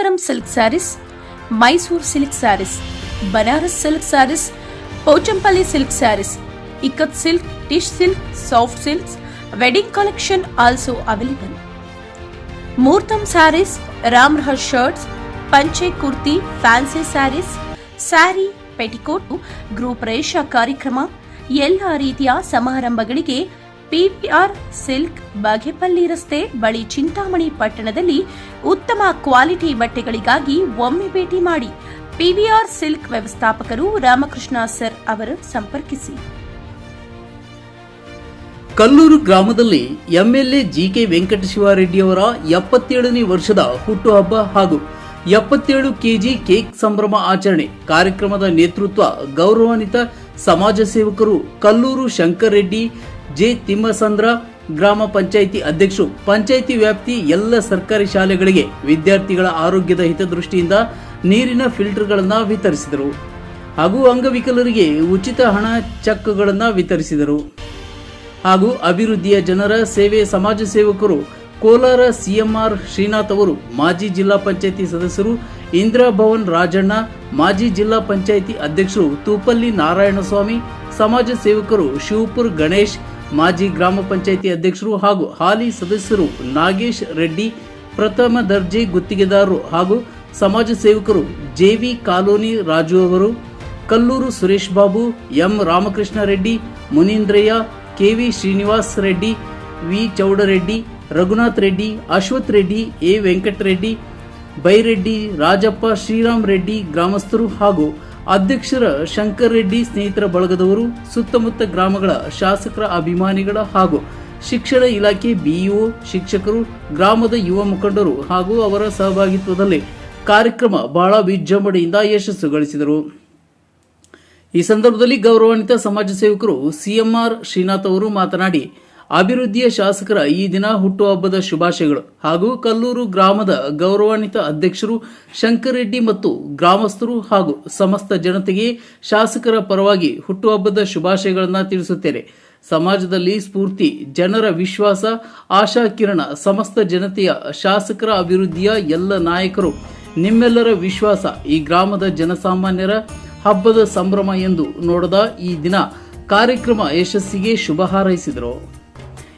Kanchipuram silk sarees Mysuru silk sarees Banaras silk sarees Pochampally silk sarees Ikkat silk tissue silk soft silks wedding collection also available muhurtham sarees Ram ರಹಸ್ shirts ಪಂಚೆ kurti fancy sarees saree petticoat ಗೃಹ ಪ್ರವೇಶ ಕಾರ್ಯಕ್ರಮ ಎಲ್ಲ ರೀತಿಯ ಸಮಾರಂಭಗಳಿಗೆ PPR silk Bagepalli ರಸ್ತೆ ಬಳಿ ಚಿಂತಾಮಣಿ ಪಟ್ಟಣದಲ್ಲಿ ಉತ್ತಮ ಕ್ವಾಲಿಟಿ ಬಟ್ಟೆಗಳಿಗಾಗಿ ಒಮ್ಮೆ ಭೇಟಿ ಮಾಡಿ ಪಿವಿಆರ್ ಸಿಲ್ಕ್ ವ್ಯವಸ್ಥಾಪಕರು ರಾಮಕೃಷ್ಣ ಸರ್ ಅವರು ಸಂಪರ್ಕಿಸಿ. ಕಲ್ಲೂರು ಗ್ರಾಮದಲ್ಲಿ ಎಂಎಲ್ಎ ಜಿಕೆ ವೆಂಕಟಶಿವಾರೆಡ್ಡಿಯವರ ಎಪ್ಪತ್ತೇಳನೇ ವರ್ಷದ ಹುಟ್ಟುಹಬ್ಬ ಹಾಗೂ ಎಪ್ಪತ್ತೇಳು ಕೆಜಿ ಕೇಕ್ ಸಂಭ್ರಮ ಆಚರಣೆ ಕಾರ್ಯಕ್ರಮದ ನೇತೃತ್ವ ಗೌರವಾನ್ವಿತ ಸಮಾಜ ಸೇವಕರು ಕಲ್ಲೂರು ಶಂಕರ್ ರೆಡ್ಡಿ, ಜೆ ತಿಮ್ಮಸಂದ್ರ ಗ್ರಾಮ ಪಂಚಾಯಿತಿ ಅಧ್ಯಕ್ಷರು, ಪಂಚಾಯಿತಿ ವ್ಯಾಪ್ತಿ ಎಲ್ಲ ಸರ್ಕಾರಿ ಶಾಲೆಗಳಿಗೆ ವಿದ್ಯಾರ್ಥಿಗಳ ಆರೋಗ್ಯದ ಹಿತದೃಷ್ಟಿಯಿಂದ ನೀರಿನ ಫಿಲ್ಟರ್ಗಳನ್ನು ವಿತರಿಸಿದರು. ಹಾಗೂ ಅಂಗವಿಕಲರಿಗೆ ಉಚಿತ ಹಣ ಚೆಕ್ಗಳನ್ನು ವಿತರಿಸಿದರು. ಹಾಗೂ ಅಭಿವೃದ್ಧಿಯ ಜನರ ಸೇವೆ ಸಮಾಜ ಸೇವಕರು ಕೋಲಾರ ಸಿಎಂಆರ್ ಶ್ರೀನಾಥ್ ಅವರು, ಮಾಜಿ ಜಿಲ್ಲಾ ಪಂಚಾಯಿತಿ ಸದಸ್ಯರು ಇಂದಿರಾ ಭವನ್ ರಾಜಣ್ಣ, ಮಾಜಿ ಜಿಲ್ಲಾ ಪಂಚಾಯಿತಿ ಅಧ್ಯಕ್ಷರು ತೂಪಲ್ಲಿ ನಾರಾಯಣಸ್ವಾಮಿ, ಸಮಾಜ ಸೇವಕರು ಶಿವಪುರ್ ಗಣೇಶ್ ಮಾಜಿ ಗ್ರಾಮ ಪಂಚಾಯಿತಿ ಅಧ್ಯಕ್ಷರು ಹಾಗೂ ಹಾಲಿ ಸದಸ್ಯರು ನಾಗೇಶ್ ರೆಡ್ಡಿ, ಪ್ರಥಮ ದರ್ಜೆ ಗುತ್ತಿಗೆದಾರರು ಹಾಗೂ ಸಮಾಜ ಸೇವಕರು ಜೆವಿ ಕಾಲೋನಿ ರಾಜು ಅವರು, Kalluru Suresh Babu, M Ramakrishna Reddy, Munindraiah KV Srinivas Reddy, V Chowdareddy, Raghunath Reddy, Ashwath Reddy, A Venkatareddy, Byreddy, Rajappa Sriram Reddy ಗ್ರಾಮಸ್ಥರು ಹಾಗೂ ಅಧ್ಯಕ್ಷರ ಶಂಕರ್ ರೆಡ್ಡಿ ಸ್ನೇಹಿತರ ಬಳಗದವರು, ಸುತ್ತಮುತ್ತ ಗ್ರಾಮಗಳ ಶಾಸಕರ ಅಭಿಮಾನಿಗಳ ಹಾಗೂ ಶಿಕ್ಷಣ ಇಲಾಖೆ ಬಿಇಒ, ಶಿಕ್ಷಕರು, ಗ್ರಾಮದ ಯುವ ಮುಖಂಡರು ಹಾಗೂ ಅವರ ಸಹಭಾಗಿತ್ವದಲ್ಲಿ ಕಾರ್ಯಕ್ರಮ ಬಹಳ ವಿಜೃಂಭಣೆಯಿಂದ ಯಶಸ್ಸು ಗಳಿಸಿದರು ಈ ಸಂದರ್ಭದಲ್ಲಿ ಗೌರವಾನ್ವಿತ ಸಮಾಜ ಸೇವಕರು ಸಿಎಂಆರ್ ಶ್ರೀನಾಥ್ ಅವರು ಮಾತನಾಡಿ ಅಭಿವೃದ್ಧಿಯ ಶಾಸಕರ ಈ ದಿನ ಹುಟ್ಟುಹಬ್ಬದ ಶುಭಾಶಯಗಳು. ಹಾಗೂ ಕಲ್ಲೂರು ಗ್ರಾಮದ ಗೌರವಾನ್ವಿತ ಅಧ್ಯಕ್ಷರು ಶಂಕರ್ ರೆಡ್ಡಿ ಮತ್ತು ಗ್ರಾಮಸ್ಥರು ಹಾಗೂ ಸಮಸ್ತ ಜನತೆಗೆ ಶಾಸಕರ ಪರವಾಗಿ ಹುಟ್ಟುಹಬ್ಬದ ಶುಭಾಶಯಗಳನ್ನು ತಿಳಿಸುತ್ತೇನೆ. ಸಮಾಜದಲ್ಲಿ ಸ್ಫೂರ್ತಿ, ಜನರ ವಿಶ್ವಾಸ, ಆಶಾ ಕಿರಣ, ಸಮಸ್ತ ಜನತೆಯ ಶಾಸಕರ ಅಭಿವೃದ್ಧಿಯ ಎಲ್ಲ ನಾಯಕರು, ನಿಮ್ಮೆಲ್ಲರ ವಿಶ್ವಾಸ, ಈ ಗ್ರಾಮದ ಜನಸಾಮಾನ್ಯರ ಹಬ್ಬದ ಸಂಭ್ರಮ ಎಂದು ನೋಡದ ಈ ದಿನ ಕಾರ್ಯಕ್ರಮ ಯಶಸ್ಸಿಗೆ ಶುಭ ಹಾರೈಸಿದರು.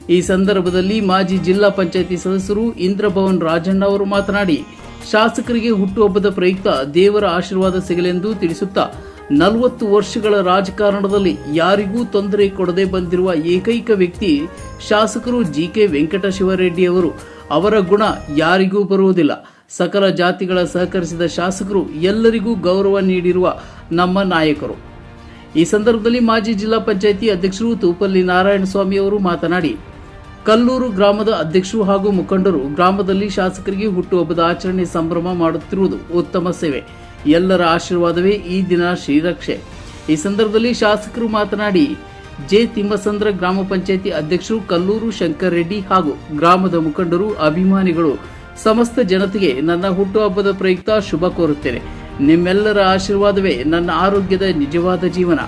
ಈ ಸಂದರ್ಭದಲ್ಲಿ ಮಾಜಿ ಜಿಲ್ಲಾ ಪಂಚಾಯಿತಿ ಸದಸ್ಯರು ಇಂದ್ರಭವನ್ ರಾಜಣ್ಣ ಅವರು ಮಾತನಾಡಿ, ಶಾಸಕರಿಗೆ ಹುಟ್ಟುಹಬ್ಬದ ಪ್ರಯುಕ್ತ ದೇವರ ಆಶೀರ್ವಾದ ಸಿಗಲೆಂದು ತಿಳಿಸುತ್ತಾ, ನಲವತ್ತು ವರ್ಷಗಳ ರಾಜಕಾರಣದಲ್ಲಿ ಯಾರಿಗೂ ತೊಂದರೆ ಕೊಡದೆ ಬಂದಿರುವ ಏಕೈಕ ವ್ಯಕ್ತಿ ಶಾಸಕರು ಜಿ ಕೆ ವೆಂಕಟಶಿವರೆಡ್ಡಿ ಅವರು. ಅವರ ಗುಣ ಯಾರಿಗೂ ಬರುವುದಿಲ್ಲ. ಸಕಲ ಜಾತಿಗಳ ಸಹಕರಿಸಿದ ಶಾಸಕರು ಎಲ್ಲರಿಗೂ ಗೌರವ ನೀಡಿರುವ ನಮ್ಮ ನಾಯಕರು. ಈ ಸಂದರ್ಭದಲ್ಲಿ ಮಾಜಿ ಜಿಲ್ಲಾ ಪಂಚಾಯಿತಿ ಅಧ್ಯಕ್ಷರು ತೂಪಲ್ಲಿ ನಾರಾಯಣಸ್ವಾಮಿ ಅವರು ಮಾತನಾಡಿ ಕಲ್ಲೂರು ಗ್ರಾಮದ ಅಧ್ಯಕ್ಷರು ಹಾಗೂ ಮುಖಂಡರು ಗ್ರಾಮದಲ್ಲಿ ಶಾಸಕರಿಗೆ ಹುಟ್ಟುಹಬ್ಬದ ಆಚರಣೆ ಸಂಭ್ರಮ ಮಾಡುತ್ತಿರುವುದು ಉತ್ತಮ ಸೇವೆ. ಎಲ್ಲರ ಆಶೀರ್ವಾದವೇ ಈ ದಿನ ಶ್ರೀರಕ್ಷೆ. ಈ ಸಂದರ್ಭದಲ್ಲಿ ಶಾಸಕರು ಮಾತನಾಡಿ, ಜೆ ತಿಮ್ಮಸಂದ್ರ ಗ್ರಾಮ ಪಂಚಾಯಿತಿ ಅಧ್ಯಕ್ಷರು ಕಲ್ಲೂರು ಶಂಕರ್ ರೆಡ್ಡಿ ಹಾಗೂ ಗ್ರಾಮದ ಮುಖಂಡರು ಅಭಿಮಾನಿಗಳು ಸಮಸ್ತ ಜನತೆಗೆ ನನ್ನ ಹುಟ್ಟುಹಬ್ಬದ ಪ್ರಯುಕ್ತ ಶುಭ ಕೋರುತ್ತೇನೆ. ನಿಮ್ಮೆಲ್ಲರ ಆಶೀರ್ವಾದವೇ ನನ್ನ ಆರೋಗ್ಯದ ನಿಜವಾದ ಜೀವನ.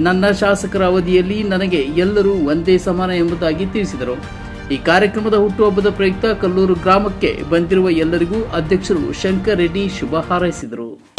ನನ್ನ ಶಾಸಕರ ಅವಧಿಯಲ್ಲಿ ನನಗೆ ಎಲ್ಲರೂ ಒಂದೇ ಸಮಾನ ಎಂಬುದಾಗಿ ತಿಳಿಸಿದರು. ಈ ಕಾರ್ಯಕ್ರಮದ ಹುಟ್ಟುಹಬ್ಬದ ಪ್ರಯುಕ್ತ ಕಲ್ಲೂರು ಗ್ರಾಮಕ್ಕೆ ಬಂದಿರುವ ಎಲ್ಲರಿಗೂ ಅಧ್ಯಕ್ಷರು ಶಂಕರ್ ರೆಡ್ಡಿ ಶುಭ ಹಾರೈಸಿದರು.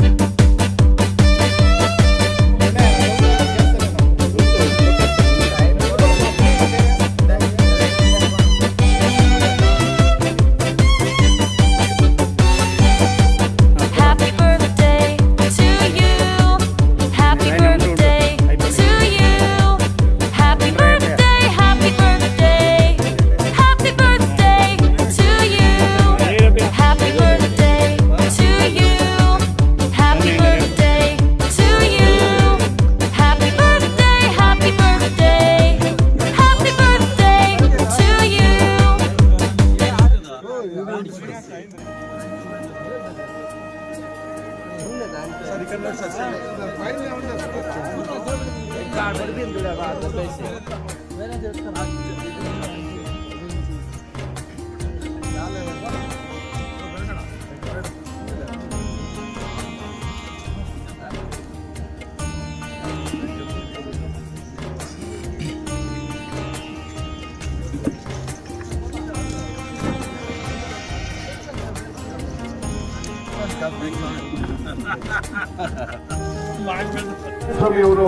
ಸ್ವಾಮಿಯವರು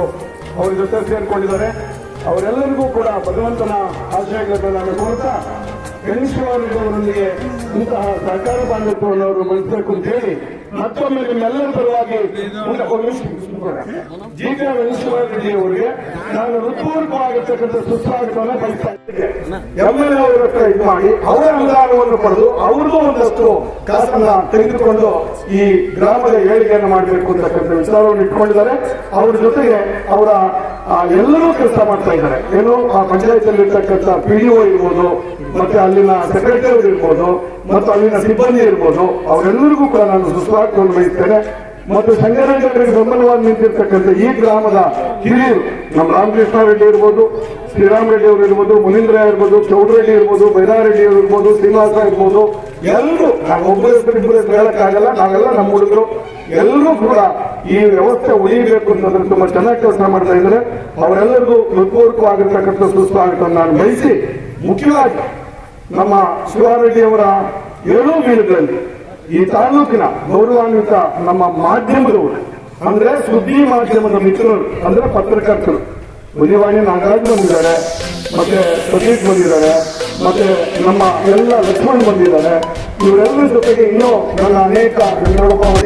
ಅವ್ರ ಜೊತೆ ಸೇರ್ಕೊಂಡಿದ್ದಾರೆ. ಅವರೆಲ್ಲರಿಗೂ ಕೂಡ ಭಗವಂತನ ಆಶಯಗಳನ್ನು ನಾನು ಕೋರ್ತಾ ಗಣೇಶ್ವರರೊಂದಿಗೆ ಇಂತಹ ಸರ್ಕಾರ ಬಾಂಧವ್ಯವನ್ನು ಅವರು ಬೆಳೆಸಬೇಕು ಅಂತ ಹೇಳಿ ಮತ್ತೊಮ್ಮೆ ನಿಮ್ಮೆಲ್ಲರ ಪರವಾಗಿ ರೆಡ್ಡಿ ಅವರಿಗೆ ನಾನು ಹೃತ್ಪೂರ್ವಕವಾಗಿರ್ತಕ್ಕಂಥ ಸುಸ್ವಾಗತವನ್ನು ಬಯಸ್ತಾ ಇದ್ದೇನೆ. ಎಂಎಲ್ಎ ಅವರ ಹತ್ರ ಇದು ಮಾಡಿ, ಅವರ ಅನುದಾನವನ್ನು ಪಡೆದು ಅವ್ರದ್ದು ಒಂದಷ್ಟು ಕಾಸನ್ನ ತೆಗೆದುಕೊಂಡು ಈ ಗ್ರಾಮದ ಏಳಿಗೆಯನ್ನು ಮಾಡಬೇಕು ಅಂತಕ್ಕಂಥ ವಿಚಾರವನ್ನು ಇಟ್ಕೊಂಡಿದ್ದಾರೆ ಅವ್ರ ಜೊತೆಗೆ ಅವರ ಎಲ್ಲರೂ ಕೆಲಸ ಮಾಡ್ತಾ ಇದ್ದಾರೆ. ಏನು ಆ ಪಂಚಾಯತ್ ಇರ್ತಕ್ಕಂಥ ಪಿ ಡಿ ಇರ್ಬೋದು ಮತ್ತೆ ಅಲ್ಲಿನ ಸೆಕ್ರೆಟರಿ ಇರ್ಬೋದು, ಮತ್ತು ಅಲ್ಲಿನ ಸಿಬ್ಬಂದಿ ಇರ್ಬೋದು, ಅವರೆಲ್ಲರಿಗೂ ಕೂಡ ನಾನು ಸುಸ್ವಾಗತವನ್ನು ಬಯಸ್ತೇನೆ. ಮತ್ತು ಸಂಘಟನೆಗಳಿಗೆ ಬೆಂಬಲವಾಗಿ ನಿಂತಿರ್ತಕ್ಕಂಥ ಈ ಗ್ರಾಮದ ಹಿರಿಯರು, ನಮ್ಮ ರಾಮಕೃಷ್ಣ ರೆಡ್ಡಿ ಇರ್ಬೋದು, ಶ್ರೀರಾಮ್ ರೆಡ್ಡಿ ಅವರು ಇರ್ಬೋದು, ಮುನೀಂದ್ರ ಇರ್ಬೋದು ಚೌಡರೆಡ್ಡಿ ಇರ್ಬೋದು ಬೈರಾರೆಡ್ಡಿ ಅವರು ಇರ್ಬೋದು, ಶ್ರೀನಿವಾಸ ಇರ್ಬೋದು, ಎಲ್ಲರೂ ನಾವು ಒಬ್ಬರ ಹೇಳಕ್ಕಾಗಲ್ಲ ನಾವೆಲ್ಲ ನಮ್ಮ ಹುಡುಗರು. ಎಲ್ಲರೂ ಕೂಡ ಈ ವ್ಯವಸ್ಥೆ ಉಳಿಯಬೇಕು ಅಂತಂದ್ರೆ ತುಂಬಾ ಚೆನ್ನಾಗಿ ಕೆಲಸ ಮಾಡ್ತಾ ಇದ್ದಾರೆ. ಅವರೆಲ್ಲರಿಗೂ ಹೃತ್ಪೂರ್ವಕವಾಗಿರ್ತಕ್ಕಂಥ ಸುಸ್ವಾಗತವನ್ನು ನಾನು ಬಯಸಿ ಮುಖ್ಯವಾಗಿ ನಮ್ಮ ಶಿವಾರೆಡ್ಡಿಯವರ ಏಳು ಮೀನುಗಳಲ್ಲಿ ಈ ತಾಲೂಕಿನ ಗೌರವಾನ್ವಿತ ನಮ್ಮ ಮಾಧ್ಯಮದವರು, ಅಂದ್ರೆ ಸುದ್ದಿ ಮಾಧ್ಯಮದ ಮಿತ್ರರು, ಅಂದ್ರೆ ಪತ್ರಕರ್ತರು, ಮುನಿವಾಣಿ ನಾಗರಾಜ್ ಬಂದಿದ್ದಾರೆ, ಮತ್ತೆ ಸತೀಶ್ ಬಂದಿದ್ದಾರೆ, ಮತ್ತೆ ನಮ್ಮ ಎಲ್ಲ ಲಕ್ಷ್ಮಣ್ ಬಂದಿದ್ದಾರೆ, ಇವರೆಲ್ಲರ ಜೊತೆಗೆ ಇನ್ನೂ ನನ್ನ ಅನೇಕ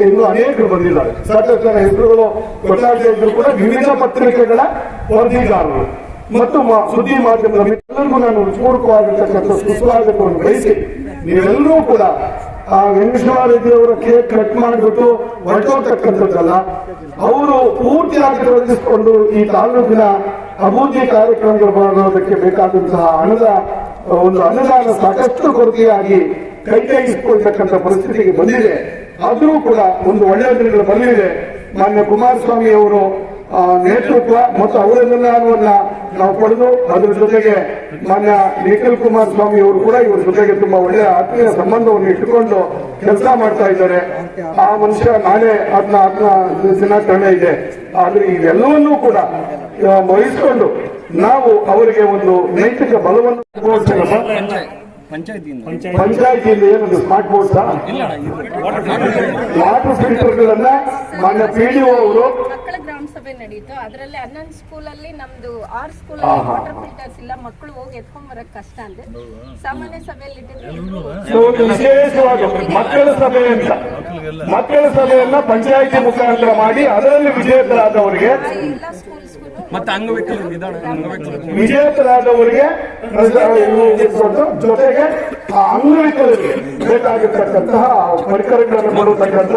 ಇನ್ನೂ ಅನೇಕರು ಬಂದಿದ್ದಾರೆ. ಸಾಕಷ್ಟು ಜನ ಹೆಸರುಗಳು ಗೊತ್ತಾಗದೇ ಇದ್ರು ಕೂಡ ವಿವಿಧ ಪತ್ರಿಕೆಗಳ ವರದಿಗಾರರು. ಮತ್ತು ಸುದ್ದಿ ಮಾಧ್ಯಮದ ಮಿತ್ರರಿಗೂ ನಾನು ಪೂರ್ವಕವಾಗಿರ್ತಕ್ಕಂಥ ಸುಸ್ವಾಗತವನ್ನು ಬಯಸಿ, ನೀವೆಲ್ಲರೂ ಕೂಡ ಆ ವೆಂಕಟೇಶ್ವರ ಕೇಕ್ ಕಟ್ ಮಾಡಿಬಿಟ್ಟು ಹೊರಟೋಗ್ತಕ್ಕಂಥದ್ದಲ್ಲ, ಅವರು ಪೂರ್ತಿಯಾಗಿ ತೊಡಗಿಸಿಕೊಂಡು ಈ ತಾಲೂಕಿನ ಅಭಿವೃದ್ಧಿ ಕಾರ್ಯಕ್ರಮಗಳು ಮಾಡೋದಕ್ಕೆ ಬೇಕಾದಂತಹ ಹಣದ, ಒಂದು ಅನುದಾನ ಸಾಕಷ್ಟು ಕೊರತೆಯಾಗಿ ಕೈ ಕೈಗಿಸ್ಕೊಳ್ತಕ್ಕಂಥ ಪರಿಸ್ಥಿತಿಗೆ ಬಂದಿದೆ. ಆದರೂ ಕೂಡ ಒಂದು ಒಳ್ಳೆಯ ದಿನಗಳು ಬಂದಿದೆ. ಮಾನ್ಯ ಕುಮಾರಸ್ವಾಮಿ ಅವರು ನೇತೃತ್ವ ಮತ್ತು ಅವರ ಅನುದಾನವನ್ನ ನಾವು ಪಡೆದು ಅದರ ಜೊತೆಗೆ ಮಾನ್ಯ ನಿಖಿಲ್ ಕುಮಾರಸ್ವಾಮಿ ಅವರು ಕೂಡ ಇವರ ಜೊತೆಗೆ ತುಂಬಾ ಒಳ್ಳೆಯ ಆತ್ಮೀಯ ಸಂಬಂಧವನ್ನು ಇಟ್ಟುಕೊಂಡು ಕೆಲಸ ಮಾಡ್ತಾ ಇದ್ದಾರೆ. ಆ ಮನುಷ್ಯ ನಾಳೆ ಅದನ್ನ ಅದನ್ನ ದಿನಾಚರಣೆ ಇದೆ. ಆದ್ರೆ ಇದೆಲ್ಲವನ್ನೂ ಕೂಡ ವಹಿಸಿಕೊಂಡು ನಾವು ಅವರಿಗೆ ಒಂದು ನೈತಿಕ ಬಲವನ್ನು. ಪಂಚಾಯತಿಯಿಂದ ಏನದು ಸ್ಮಾರ್ಟ್ ಬೋರ್ಡ್ ವಾಟರ್ ಫಿಲ್ಟರ್ಗಳನ್ನ ಮಾನ್ಯ ಓ ಅವರು ಗ್ರಾಮ ಸಭೆ ನಡೀತು. ಅದರಲ್ಲಿ ಹನ್ನೊಂದು ಸ್ಕೂಲಲ್ಲಿ ನಮ್ದು ಆರ್ ಸ್ಕೂಲ್ ಅಲ್ಲಿ ವಾಟರ್ ಫಿಲ್ಟರ್ಸ್ ಇಲ್ಲ ಮಕ್ಕಳು ಹೋಗಿ ಎತ್ಕೊಂಡ್ ಬರಕ್ ಕಷ್ಟ ಅಂದ್ರೆ ಸಾಮಾನ್ಯ ಸಭೆಯಲ್ಲಿ ವಿಶೇಷವಾಗಿ ಮಕ್ಕಳ ಸಭೆ ಅಂತ. ಮಕ್ಕಳ ಸಭೆಯನ್ನ ಪಂಚಾಯಿತಿ ಮುಖಾಂತರ ಮಾಡಿ ಅದರಲ್ಲಿ ವಿಜೇತರಾದವರಿಗೆ ಎಲ್ಲ ಸ್ಕೂಲ್ಸ್ಗೂ ಮತ್ತೆ ಅಂಗವಿಕಲರು ವಿಜೇತರಾದವರಿಗೆ ಜೊತೆಗೆ ಆ ಅಂಗವಿಕಲರಿಗೆ ಬೇಕಾಗಿರ್ತಕ್ಕಂತಹ ಪರಿಕರಗಳನ್ನು ಕೊಡತಕ್ಕಂಥ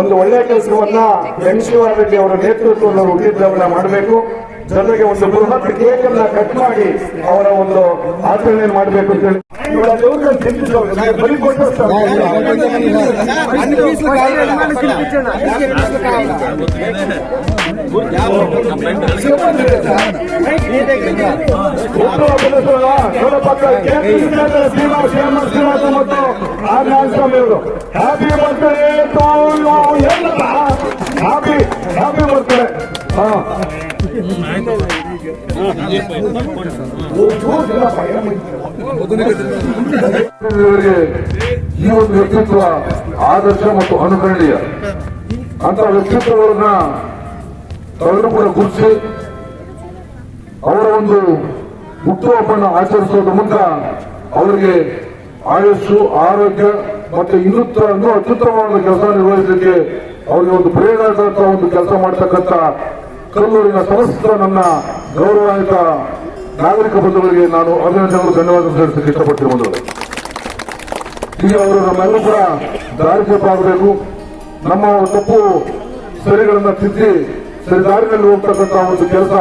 ಒಂದು ಒಳ್ಳೆಯ ಕೆಲಸವನ್ನ ಎನ್ ಶಿವಾರೆಡ್ಡಿ ಅವರ ಉದ್ಯೋಗವನ್ನ ಮಾಡಬೇಕು. ಜೊತೆಗೆ ಒಂದು ಬೃಹತ್ ಕೇಕ್ ಅನ್ನ ಕಟ್ ಮಾಡಿ ಅವರ ಒಂದು ಆಚರಣೆ ಮಾಡಬೇಕು ಅಂತ ಹೇಳಿ. ಮತ್ತು ಆನಂದ್ ಸ್ವಾಮಿ ಅವರು ಹ್ಯಾಪಿ ಬರ್ತ್ಡೇ ಟು ಎಲ್ಲ ಹ್ಯಾಪಿ ಹ್ಯಾಪಿ ಬರ್ತಾರೆ ಹಾ. ಈ ಒಂದು ವ್ಯಕ್ತಿತ್ವ ಆದರ್ಶ ಮತ್ತು ಅನುಕರಣೀಯ. ಅಂತ ವ್ಯಕ್ತಿತ್ವಗಳನ್ನ ತಾವೆಲ್ಲರೂ ಕೂಡ ಗುರುತಿಸಿ ಅವರ ಒಂದು ಹುಟ್ಟುಹಬ್ಬನ ಆಚರಿಸೋದ್ರ ಮೂಲಕ ಅವರಿಗೆ ಆಯಸ್ಸು, ಆರೋಗ್ಯ ಮತ್ತು ಇನ್ನುತ್ತ ಇನ್ನೂ ಅತ್ಯುತ್ತಮವಾದ ಕೆಲಸ ನಿರ್ವಹಿಸಲಿಕ್ಕೆ ಅವರಿಗೆ ಒಂದು ಪ್ರೇರಣಾದಾಯಕ ಒಂದು ಕೆಲಸ ಮಾಡ್ತಕ್ಕಂಥ ಕಲ್ಲೂರಿನ ಸಮಸ್ತ ನನ್ನ ಗೌರವಾನ್ವಿತ ನಾಗರಿಕ ಬಂಧುಗಳಿಗೆ ನಾನು ಅಭಿನಂದನೆಗಳು ಧನ್ಯವಾದ ಸಲ್ಲಿಸಲಿಕ್ಕೆ ಇಷ್ಟಪಟ್ಟಿರುವುದು ಈಗ ಅವರು ನಮ್ಮೆಲ್ಲರೂ ಕೂಡ ದಾರಿದೀಪ ಆಗಬೇಕು ನಮ್ಮ ತಪ್ಪು ಸರಿಗಳನ್ನ ತಿದ್ದಿ ಸರಿ ದಾರಿನಲ್ಲಿ ಹೋಗ್ತಕ್ಕಂಥ ಒಂದು ಕೆಲಸ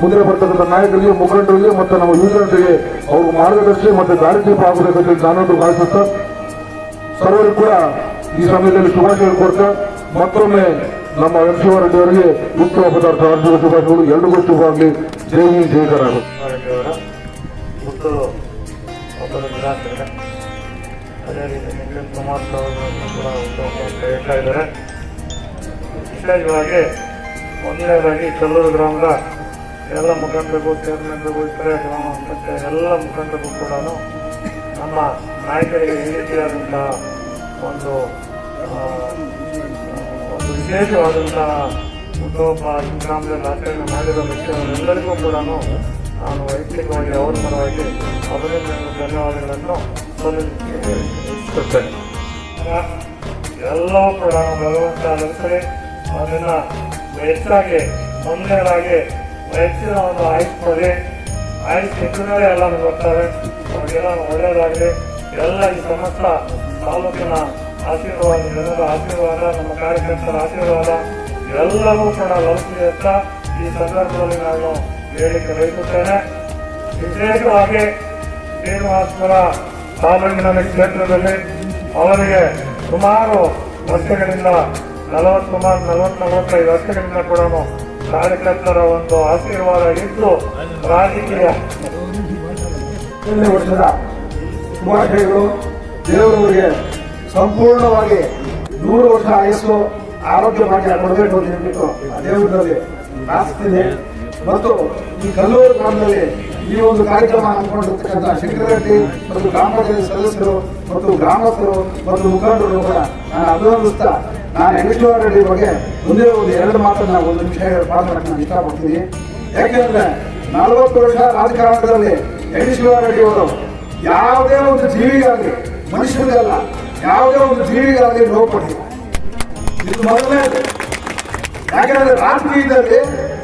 ಮುಂದೆ ಬರ್ತಕ್ಕಂಥ ನಾಯಕರಿಗೆ, ಮುಖಂಡರಿಗೆ ಮತ್ತು ನಮ್ಮ ಯುವಜನತೆಗೆ ಅವರು ಮಾರ್ಗದರ್ಶಿ ಮತ್ತು ದಾರಿದೀಪ ಆಗಬೇಕಂತ ನಾನೊಂದು ಭಾವಿಸುತ್ತ ಸರ್ವರು ಕೂಡ ಈ ಸಮಯದಲ್ಲಿ ಶುಭಾಶಯ ಕೊಡ್ತಾ ಮತ್ತೊಮ್ಮೆ ನಮ್ಮ ಎಂ ಶಿವರೆಡ್ಡಿ ಅವರಿಗೆ ಉತ್ತಮ ಪದಾರ್ಥ ಆರ್ಥಿಕ ಶುಭಾಶಯಗಳು ಎಲ್ರಿಗೂ ಶುಭವಾಗಲಿ ಜೈ ಹಿಂದ್, ಜೈ ಹಬ್ಬದ ದಿನಾಚರಣೆ ಅದೇ ರೀತಿ ಕುಮಾರ್ ವಿಶೇಷವಾಗಿ ಮೊದಲನೇದಾಗಿ ಕಲ್ಲೂರು ಗ್ರಾಮದ ಎಲ್ಲ ಮುಖಂಡರಿಗೂ ಚೇರ್ಮನ್ಗೂ ಇತರೆ ಗ್ರಾಮ ಪಂಚಾಯತ್ ಎಲ್ಲ ಮುಖಂಡರಿಗೂ ಕೂಡ ನಮ್ಮ ನಾಯಕರಿಗೆ ಈ ರೀತಿಯಾದಂತಹ ಒಂದು ಆ, ವಿಶೇಷವಾದಂತಹ ಹುಟ್ಟುಹಬ್ಬ ಈ ಗ್ರಾಮದಲ್ಲಿ ಆಚರಣೆ ಮಾಡಿರೋ ವ್ಯಕ್ತಿಗಳೆಲ್ಲರಿಗೂ ಕೂಡ ನಾನು ವೈಯಕ್ತಿಕವಾಗಿ ಅವರ ಪರವಾಗಿ ಅಭಿನಂದನೆ ಧನ್ಯವಾದಗಳನ್ನು ಸಲ್ಲಿಸುತ್ತೇನೆ. ಎಲ್ಲ ಎಲ್ಲವೂ ಕೂಡ ಭಗವಂತ ನಡೆಸಲಿ ಅದನ್ನ ಹೆಚ್ಚಾಗಿ ಮೊದಲನೇದಾಗಿ ಹೆಚ್ಚಿನ ಒಂದು ಆಯ್ಕೆ ಕೊಡಿ. ಆಯ್ಕೆ ಇದ್ದರೆ ಎಲ್ಲರೂ ಬರ್ತಾರೆ. ಅವ್ರಿಗೆಲ್ಲ ಒಳ್ಳೆಯದಾಗಲಿ. ಎಲ್ಲ ಈ ಸಮಸ್ತ ತಾಲೂಕಿನ ಆಶೀರ್ವಾದ ಜನರ ಆಶೀರ್ವಾದ ನಮ್ಮ ಕಾರ್ಯಕರ್ತರ ಆಶೀರ್ವಾದ ಎಲ್ಲವೂ ಕೂಡ ಲಭಿಸಲಿ ಅಂತ ಈ ಸಂದರ್ಭದಲ್ಲಿ ನಾನು ಹೇಳಿಕೆ ಬಯಸುತ್ತೇನೆ ವಿಶೇಷವಾಗಿ ಶ್ರೀನಿವಾಸಪುರ ತಾಲೂಕಿನ ಕ್ಷೇತ್ರದಲ್ಲಿ ಅವರಿಗೆ ಸುಮಾರು ವರ್ಷಗಳಿಂದ ನಲವತ್ತು ಸುಮಾರು ನಲವತ್ತು ನಲವತ್ತೈದು ವರ್ಷಗಳಿಂದ ಕೂಡ ಕಾರ್ಯಕರ್ತರ ಒಂದು ಆಶೀರ್ವಾದ ಇದ್ದು ರಾಜಕೀಯ ವರ್ಷದ ಶುಭಾಶಯಗಳು ದೇವರವರಿಗೆ ಸಂಪೂರ್ಣವಾಗಿ ನೂರು ವರ್ಷ ಆಯಸ್ಸು ಆರೋಗ್ಯ ಭಾಗ್ಯ ಕೊಡಬೇಕು ಅಂತ ಹೇಳ್ಬಿಟ್ಟು ಅದೇ ದೇವರಲ್ಲಿ ಪ್ರಾರ್ಥಿಸ್ತೀನಿ. ಮತ್ತು ಈ ಕಲ್ಲೂರು ಗ್ರಾಮದಲ್ಲಿ ಈ ಒಂದು ಕಾರ್ಯಕ್ರಮ ಹಮ್ಮಿಕೊಂಡಿರ್ತಕ್ಕಂಥ ಶಂಕರರೆಡ್ಡಿ ಮತ್ತು ಗ್ರಾಮ ಪಂಚಾಯತ್ ಸದಸ್ಯರು ಮತ್ತು ಗ್ರಾಮಸ್ಥರು ಮತ್ತು ಮುಖಂಡರು ಕೂಡ ನಾನು ಅಭಿನಂದಿಸ್ತಾ, ನಾನು ಯಂಗೇಶ್ವರ ರೆಡ್ಡಿ ಬಗ್ಗೆ ಒಂದೇ ಒಂದು ಎರಡು ಮಾತನ್ನ ಒಂದು ನಿಮಿಷ ಮಾತನಾಡಕ್ಕೆ ನಾನು ಇಷ್ಟಪಡ್ತೀನಿ. ಯಾಕೆಂದ್ರೆ ನಲವತ್ತು ವರ್ಷ ರಾಜಕಾರಣದಲ್ಲಿ ಯತೀಶ್ವರ ರೆಡ್ಡಿ ಅವರು ಯಾವುದೇ ಒಂದು ಜೀವಿಗಾಗಲಿ ಮನುಷ್ಯರಿಗಲ್ಲ ಯಾವುದೇ ಒಂದು ಜೀವಿಗಾಗಲಿ ನೋವು ಕೊಟ್ಟಿಲ್ಲ ಇದು ಮೊದಲನೇ ಯಾಕಂದ್ರೆ ರಾಜಕೀಯದಲ್ಲಿ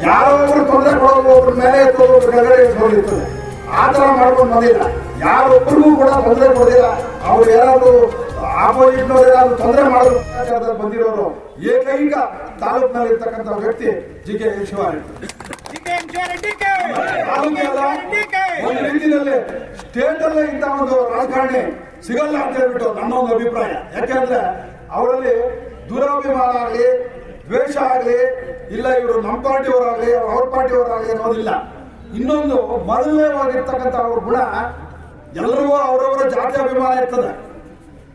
ಯಾರೋ ಒಬ್ರು ತೊಂದರೆ ಕೊಡೋದು ಒಬ್ರ ಮೇಲೆ ಎತ್ತೋದು ಒಬ್ರ ಕೆಳಗಡೆ ಇಟ್ಕೊಂಡಿರ್ತದೆ ಆ ಥರ ಮಾಡ್ಕೊಂಡು ಬಂದಿಲ್ಲ. ಯಾರೊಬ್ಬರಿಗೂ ಕೂಡ ತೊಂದರೆ ಕೊಡೋದಿಲ್ಲ. ಅವ್ರು ಯಾರಾದ್ರು ಆಪೋಸಿಟ್ನವ್ರು ಏನಾದ್ರು ತೊಂದರೆ ಮಾಡೋದು ಬಂದಿರೋರು ಏಕೈಕ ತಾಲೂಕಿನಲ್ಲಿ ಇರ್ತಕ್ಕಂಥ ವ್ಯಕ್ತಿ ಜಿ. ಕೆ. ಶಿವಾರೆಡ್ಡಿ ಒಂದು ರೀತಿಯಲ್ಲಿ ಸ್ಟೇಟ್ ಅಲ್ಲೇ ಇಂಥ ಒಂದು ರಾಜಕಾರಣಿ ಸಿಗಲ್ಲ ಅಂತ ಹೇಳ್ಬಿಟ್ಟು ನನ್ನ ಒಂದು ಅಭಿಪ್ರಾಯ. ಯಾಕೆಂದ್ರೆ ಅವರಲ್ಲಿ ದುರಾಭಿಮಾನ ಆಗಲಿ, ದ್ವೇಷ ಆಗಲಿ, ಇಲ್ಲ ಇವರು ನಮ್ಮ ಪಾರ್ಟಿಯವರಾಗಲಿ, ಅವ್ರ ಪಾರ್ಟಿಯವರಾಗಲಿ ಅನ್ನೋದಿಲ್ಲ. ಇನ್ನೊಂದು ಮೊದಲನೇವಾಗಿರ್ತಕ್ಕಂಥ ಅವ್ರ ಗುಣ ಎಲ್ಲರಿಗೂ ಅವರವರ ಜಾತಿ ಅಭಿಮಾನ ಇರ್ತದೆ.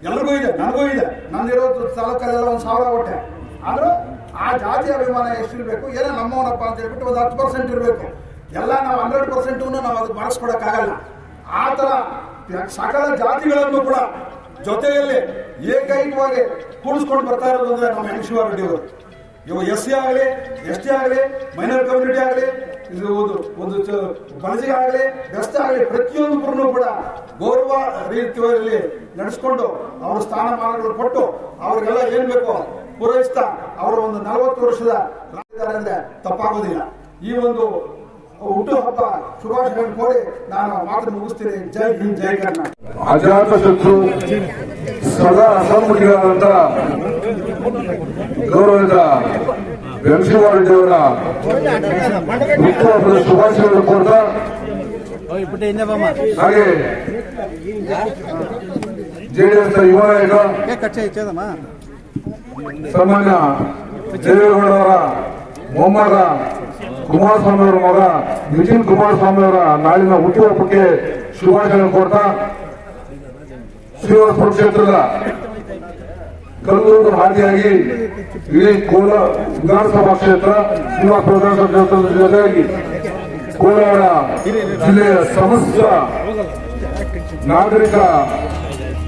ಎಲ್ರಿಗೂ ಇದೆ, ನನಗೂ ಇದೆ. ನಂದಿರೋದು ತಾಲೂಕಲ್ಲೆಲ್ಲ ಒಂದು ಸಾವಿರ ಹೊಟ್ಟೆ ಆದ್ರೂ ಆ ಜಾತಿ ಅಭಿಮಾನ ಎಷ್ಟಿರಬೇಕು, ಏನೇ ನಮ್ಮವನಪ್ಪ ಅಂತ ಹೇಳ್ಬಿಟ್ಟು ಒಂದು ಹತ್ತು ಪರ್ಸೆಂಟ್ ಇರಬೇಕು. ಎಲ್ಲ ನಾವು ಹಂಡ್ರೆಡ್ ಪರ್ಸೆಂಟ್ ನಾವು ಅದಕ್ಕೆ ಮಾಡಿಸ್ಕೊಡಕ್ಕಾಗಲ್ಲ. ಆ ಥರ ಸಕಲ ಜಾತಿಗಳನ್ನು ಕೂಡ ಜೊತೆಯಲ್ಲಿ ಏಕೈಕವಾಗಿ ಕೂಡಿಸ್ಕೊಂಡು ಬರ್ತಾ ಇರೋದು ಅಂದ್ರೆ ನಮ್ಮ ಎನ್ ರೆಡ್ಡಿ ಅವರು. ಇವು ಎಸ್ ಸಿ ಆಗಲಿ, ಎಸ್ ಟಿ ಆಗಲಿ, ಮೈನರ್ ಕಮ್ಯುನಿಟಿ ಆಗಲಿ, ಇದು ಒಂದು ಒಂದು ಬಲಜಿಗ ಆಗಲಿ ಬೆಸ್ಟ್ ಆಗಲಿ, ಪ್ರತಿಯೊಂದು ಕೂಡ ಗೌರವ ರೀತಿಯಲ್ಲಿ ನಡೆಸ್ಕೊಂಡು ಅವರ ಸ್ಥಾನಮಾನಗಳು ಕೊಟ್ಟು ಅವ್ರಿಗೆಲ್ಲ ಏನ್ ಬೇಕೋ ಪೂರೈಸ್ತಾ ಅವರ ಒಂದು ನಲವತ್ತು ವರ್ಷದ ಅಂದ್ರೆ ತಪ್ಪಾಗೋದಿಲ್ಲ. ಈ ಒಂದು ಹುಟ್ಟುಹಬ್ಬ ಶುಭಾಶಯಗಳನ್ನು ಕೋರಿ ನಾನು ಮಾತು ಮುಗಿಸ್ತೀನಿ ಜೈ ಹಿಂದ್, ಜೈ ಕರ್ನಾಟಕ. ಅಜಾತ ಶತ್ರು ಸದಾ ಅಸಂಮುಖಿಗಳಾದಂತ ಗೌರವಿತ ವೆಂಕಟೇಶ್ವರರೆಡ್ಡಿ ಅವರ ಹುಟ್ಟುಹಬ್ಬದ ಶುಭಾಶಯಗಳನ್ನು ಕೋರ್ತಾ ಹಾಗೆ ಜೆಡಿಎಸ್ ಯುವ ನಾಯಕ ಸನ್ಮಾನ್ಯ ದೇವೇಗೌಡರವರ ಮೊಮ್ಮಗ ಕುಮಾರಸ್ವಾಮಿ ಅವರ ಮಗ, ನಿತಿನ್ ಕುಮಾರಸ್ವಾಮಿ ಅವರ ನಾಳಿನ ಹುಟ್ಟುಹಬ್ಬಕ್ಕೆ ಶುಭಾಶಯ ಕೊಡ್ತಾ ಶ್ರೀನಿವಾಸಪುರ ಕ್ಷೇತ್ರದ ಕಲ್ಲೂರು ಹಾದಿಯಾಗಿ ಇಡೀ ಕೋಲ ವಿಧಾನಸಭಾ ಕ್ಷೇತ್ರ ಶ್ರೀನಿವಾಸಪುರ ವಿಧಾನಸಭಾ ಕ್ಷೇತ್ರದ ಜೊತೆಯಾಗಿ ಕೋಲಾರ ಜಿಲ್ಲೆಯ ಸಮಸ್ತ ನಾಗರಿಕ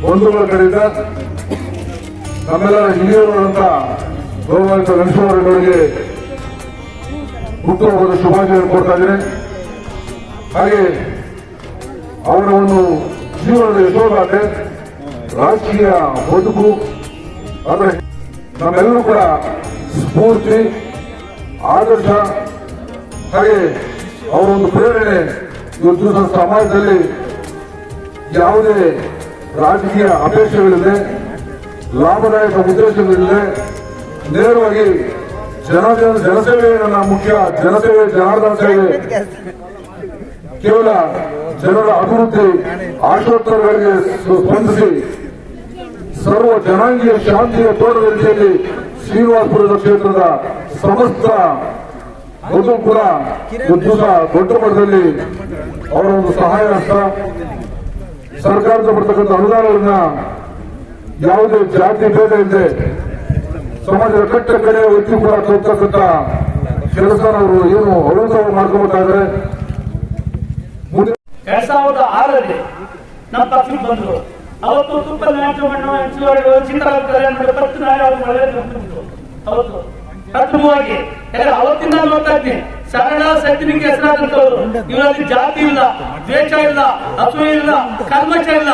ಬಂಧುಗಳ ಕಡೆಯಿಂದ ನಮ್ಮೆಲ್ಲರ ಹಿರಿಯರಾದಂತ ಗೌರವಾನ್ವಿತ ವೆಂಕಟೇಶ್ವರರಿಗೆ ಹುಟ್ಟುಹಬ್ಬದ ಶುಭಾಶಯ ಕೊಡ್ತಾ ಇದ್ದೇನೆ ಹಾಗೆ ಅವರ ಒಂದು ಜೀವನದ ಯಶೋಗಾಥೆ ರಾಜಕೀಯ ಬದುಕು, ಆದರೆ ನಮ್ಮೆಲ್ಲರೂ ಕೂಡ ಸ್ಫೂರ್ತಿ, ಆದರ್ಶ, ಹಾಗೆ ಅವರೊಂದು ಪ್ರೇರಣೆ ಇವತ್ತು ಸಮಾಜದಲ್ಲಿ ಯಾವುದೇ ರಾಜಕೀಯ ಅಪೇಕ್ಷೆಗಳಿದೆ ಲಾಭದಾಯಕ ಉದ್ದೇಶಗಳಿದೆ ನೇರವಾಗಿ ಜನ ಜನ ಜನಸೇವೆ ನನ್ನ ಮುಖ್ಯ ಜನಸೇವೆ, ಜನಾರ್ದನ ಸೇವೆ. ಕೇವಲ ಜನರ ಅಭಿವೃದ್ಧಿ ಆಶೋತ್ತರಗಳಿಗೆ ಸ್ಪಂದಿಸಿ ಸರ್ವ ಜನಾಂಗೀಯ ಶಾಂತಿಯ ತೋಟದ ರೀತಿಯಲ್ಲಿ ಶ್ರೀನಿವಾಸಪುರದ ಕ್ಷೇತ್ರದ ಸಮಸ್ತ ಒಂದು ಕೂಡ ದೊಡ್ಡ ಮಟ್ಟದಲ್ಲಿ ಅವರ ಒಂದು ಸಹಾಯ ಹಸ್ತ ಸರ್ಕಾರದ ಬರ್ತಕ್ಕಂಥ ಅನುದಾನಗಳನ್ನ ಯಾವುದೇ ಜಾತಿ, ಭೇದ ಇಲ್ಲದೆ ಸಮಾಜದ ಕಟ್ಟ ಕಡೆ ವ್ಯಕ್ತಿ ಕೂಡ ತೋರ್ತಕ್ಕಂಥ ಕೆಲಸ ಅವರು ಏನು ಅನುಭವ ಮಾಡ್ಕೋಬೇಕಾದ್ರೆ ಎರಡ್ ಸಾವಿರದ ಆರರಲ್ಲಿ ನಮ್ಮ ಪಕ್ಷಕ್ಕೆ ಬಂದರು. ಅವತ್ತು ತುಂಬ ನಾಟು ಮಣ್ಣು ನಾಳೆ ಅವ್ರು ಮಳೆ ಅವತ್ತು ಪ್ರಥಮವಾಗಿ ಯಾಕಂದ್ರೆ ಅವತ್ತಿಂದ ನೋಡ್ತಾ ಇದ್ದೀನಿ. ಸರಳ ಸಜ್ಜನಿಗೆ ಹೆಸರಾದಂತವರು ಇವರಲ್ಲಿ ಜಾತಿ ಇಲ್ಲ, ದ್ವೇಷ ಇಲ್ಲ, ಅಸೂಯ ಇಲ್ಲ ಕಲ್ಮಶ ಇಲ್ಲ.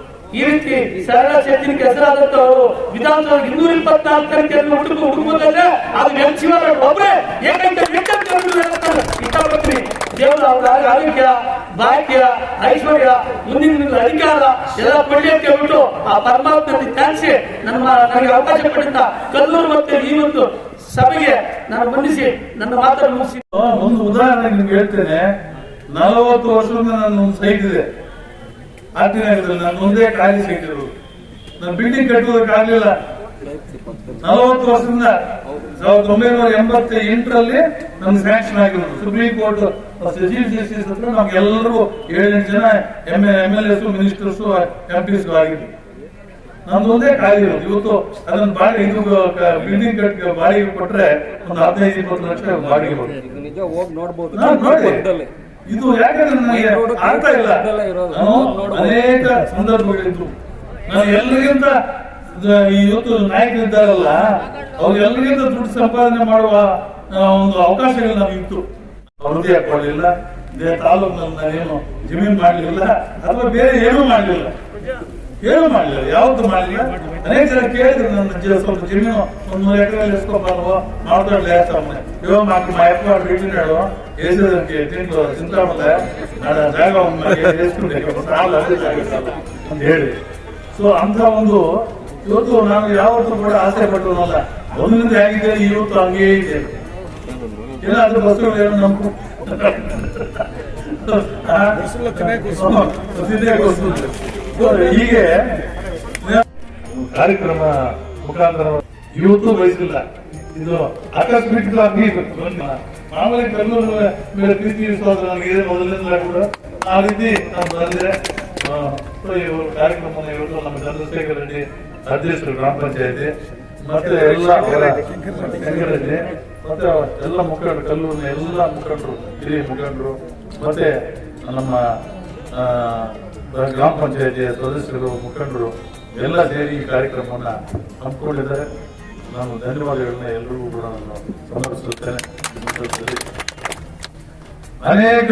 ಈ ರೀತಿ ಸರಳ ಸೇತಿನಿಗೆ ಹೆಸರಾದಂತವರು ವಿಧಾನಸಭೆ ಇನ್ನೂರ ಇಪ್ಪತ್ನಾಲ್ಕರಿಗೆ ಹುಡುಕು ಹುಡುಕುವುದಲ್ಲೇ ಅದು ನೆಚ್ಚಿನ ಒಬ್ಬರೇ ಏಕೈಕ ಇಷ್ಟಪಡ್ತೀನಿ. ದೇವರು ಅವರ ಆರೋಗ್ಯ ಭಾಗ್ಯ, ಐಶ್ವರ್ಯ, ಮುಂದಿನ ದಿನದ ಅಧಿಕಾರ, ಎಲ್ಲ ಪಡೆಯಕ್ಕೆ ಬಿಟ್ಟು ಆ ಪರಮಾತ್ಮ ತ್ಯಾಗಿಸಿ ನಮ್ಮ, ನನಗೆ ಅವಕಾಶ ಪಡಿತ ಕಲ್ಲೂರು ಮತ್ತೆ ಈ ಒಂದು ಸಭೆಗೆ ನಾನು ಬಂಧಿಸಿ ನನ್ನ ಮಾತನ್ನು ಮುಗಿಸಿ. ಒಂದು ಉದಾಹರಣೆ ನಿಮ್ಗೆ ಹೇಳ್ತೇನೆ. ನಲವತ್ತು ವರ್ಷದಿಂದ ನಾನು ಸೈಟ್ ಇದೆ. ಆರ್ಟಿನಗರದಲ್ಲಿ ನನ್ನ ಮುಂದೆ ಖಾಲಿ ಸಿಕ್ಕಿದ್ರು ನಾನು ಬಿಲ್ಡಿಂಗ್ ಕಟ್ಟುವುದಕ್ಕಾಗಲಿಲ್ಲ ನಲವತ್ತು ವರ್ಷದಿಂದ ಸಾವಿರದ ಒಂಬೈನೂರ ಎಂಬತ್ತ ಎಂಟರಲ್ಲಿ ನಮ್ಗೆ ಸ್ಯಾಂಕ್ಷನ್ ಆಗಿರೋದು ಸುಪ್ರೀಂ ಕೋರ್ಟ್ ಚೀಫ್ ಜಸ್ಟಿಸ್ ಹತ್ರ ನಮ್ಗೆಲ್ಲರಿಗೂ ಏಳೆಂಟು ಜನ M M L S ministers M Ps ಆಗಿದ್ರು. ನಮ್ದು ಒಂದೇ ಖಾಲಿ ಇರೋದು. ಇವತ್ತು ಅದನ್ನ ಬಾಡಿ ಇದು ಬಿಲ್ಡಿಂಗ್ ಕಟ್ ಬಾಡಿಗೆ ಕೊಟ್ರೆ ಒಂದು ಹದಿನೈದು ಇಪ್ಪತ್ತು ಲಕ್ಷ ಬಾಡಿಗೆ ನೋಡಿ. ಇದು ಯಾಕಂದ್ರೆ ನನಗೆ ಆಗ್ತಾ ಅರ್ಥ ಇಲ್ಲ. ಅನೇಕ ಸಂದರ್ಭಗಳಿದ್ದು ನಾನು ಎಲ್ಲರಿಗಿಂತ ಇವತ್ತು ನಾಯಕರಿದ್ದಾರಲ್ಲ ಅವ್ರು ಎಲ್ಲರಿಗಿಂತ ದುಡ್ಡು ಸಂಪಾದನೆ ಮಾಡುವ ಒಂದು ಅವಕಾಶಗಳು ನಮ್ಗೆ ಇತ್ತು ವರದಿ ಹಾಕೊಳ್ಳಿಲ್ಲ ಇದೇ ತಾಲೂಕಿನಲ್ಲಿ ನಾನೇನು ಜಮೀನು ಮಾಡಲಿಲ್ಲ ಅಥವಾ ಬೇರೆ ಏನೂ ಮಾಡಲಿಲ್ಲ. ಏನು ಮಾಡಲಿಲ್ಲ. ಯಾವ್ದು ಮಾಡಲಿಲ್ಲ? ಅನೇಕ ಜನ ಕೇಳಿದ್ರು ನನ್ನ ಸ್ವಲ್ಪ ಜಮೀನು ಒಂದು ನೂರು ಎಕರೆ ಎಸ್ಕೊಬಾರ್ದು ಮಾಡ್ತಾಳೆ ತಮ್ಮನೆ ಇವಾಗ ಮಾತು ಮಾಯಪ್ಪ ಭೇಟಿ ಹೇಳು. ಏಸದಕ್ಕೆ ತಿಂದು ಚಿಂತಾಮಲ್ಲ ನಾನು ಜಾಗ ಒಂದು ಸಾಲ ಅದೇ. ಅಂತ ಹೇಳಿ. ಸೊ ಅಂತ ಒಂದು ಇವತ್ತು ನಾನು ಯಾವತ್ತೂ ಕೂಡ ಆಸೆ ಪಟ್ಟವನಲ್ಲ ಒಂದಿನಿಂದ ಹೇಗಿದೆ ಇವತ್ತು ಹಂಗೇ ಇದೆ. ಏನಾದ್ರೂ ಬಸ್ಸುಗಳು ಏನು ನಂಬು ಹೀಗೆ ಕಾರ್ಯಕ್ರಮ ಮುಖಾಂತರ ಇವತ್ತು ಬಯಸಿಲ್ಲ. ಇದು ಆಕಸ್ಮಿಕವಾಗಿ ಬಂದ. ಮಾಮೂಲಿ ಕಲ್ಲೂರು ಮೇಲೆ ಪ್ರೀತಿ ವಿಶ್ವಾಸ ನನಗಿದೆ ಮೊದಲಿಂದ ಕೂಡ ಆ ರೀತಿ ನಾನು ಬಂದಿದೆ ಇವರು ಕಾರ್ಯಕ್ರಮ ಇವತ್ತು ನಮ್ಮ ಚಂದ್ರಶೇಖರ್ ರೆಡ್ಡಿ ಅಧ್ಯಕ್ಷರು ಗ್ರಾಮ ಪಂಚಾಯತಿ, ಮತ್ತೆ ಎಲ್ಲ ಮತ್ತೆ ಎಲ್ಲ ಮುಖಂಡರು, ಕಲ್ಲೂರಿನ ಎಲ್ಲ ಮುಖಂಡರು, ಹಿರಿಯ ಮುಖಂಡರು, ಮತ್ತೆ ನಮ್ಮ ಗ್ರಾಮ ಪಂಚಾಯತಿಯ ಸದಸ್ಯರು, ಮುಖಂಡರು ಎಲ್ಲ ಸೇರಿ ಈ ಕಾರ್ಯಕ್ರಮವನ್ನು ಹಮ್ಮಿಕೊಂಡಿದ್ದಾರೆ. ನಾನು ಧನ್ಯವಾದಗಳನ್ನ ಎಲ್ಲರಿಗೂ ಕೂಡ ನಾನು ಸಮರ್ಪಿಸುತ್ತೇನೆ. ಅನೇಕ ಅನೇಕ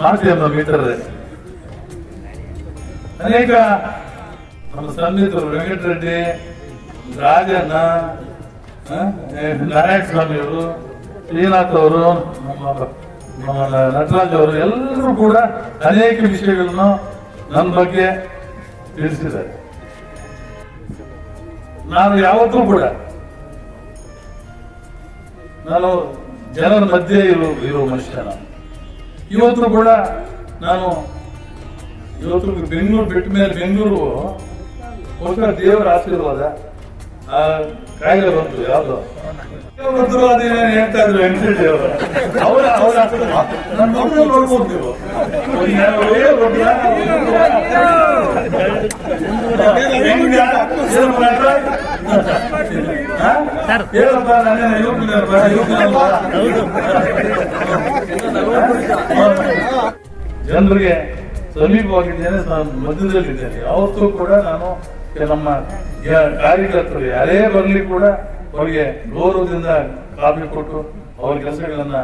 ಮಾಧ್ಯಮ ಮಿತ್ರರೇ ಅನೇಕ ನಮ್ಮ ಸನ್ನಿಹಿತರು ವೆಂಕಟರೆಡ್ಡಿ ರಾಜಣ್ಣ ನಾರಾಯಣ ಸ್ವಾಮಿ ಅವರು, ಶ್ರೀನಾಥ್ ಅವರು, ನಮ್ಮ ನಮ್ಮ ನಟರಾಜ್ ಅವರು ಎಲ್ಲರೂ ಕೂಡ ಅನೇಕ ವಿಷಯಗಳನ್ನು ನನ್ನ ಬಗ್ಗೆ ತಿಳಿಸಿದ್ದಾರೆ ನಾನು ಯಾವತ್ತೂ ಕೂಡ ನಾನು ಜನರ ಮಧ್ಯೆ ಇರೋ ಇರೋ ಮನುಷ್ಯ ನಾನು. ಇವತ್ತು ಕೂಡ ನಾನು ಇವತ್ತು ಬೆಂಗಳೂರು ಬಿಟ್ಟ ಮೇಲೆ ಬೆಂಗಳೂರು ದೇವರ ಆಶೀರ್ವಾದ. ಕಾಯಿಲೆ ಬಂತು, ಯಾವ್ದು ಬಂದ್ರು ಅದೇನು ಹೇಳ್ತಾ ಇದ್ರು ಅವರು ಅವರ ನೀವು? ಜನರಿಗೆ ಸಮೀಪವಾಗಿದ್ದೇನೆ, ನಾನು ಮಧ್ಯದಲ್ಲಿದ್ದೇನೆ ಅವತ್ತು ಕೂಡ ನಾನು ನಮ್ಮ ಕಾರ್ಯಕರ್ತರು ಯಾರೇ ಬರಲಿ ಕೂಡ ಅವರಿಗೆ ಗೌರವದಿಂದ ಕಾಫಿ ಕೊಟ್ಟು ಅವ್ರ ಕೆಲಸಗಳನ್ನ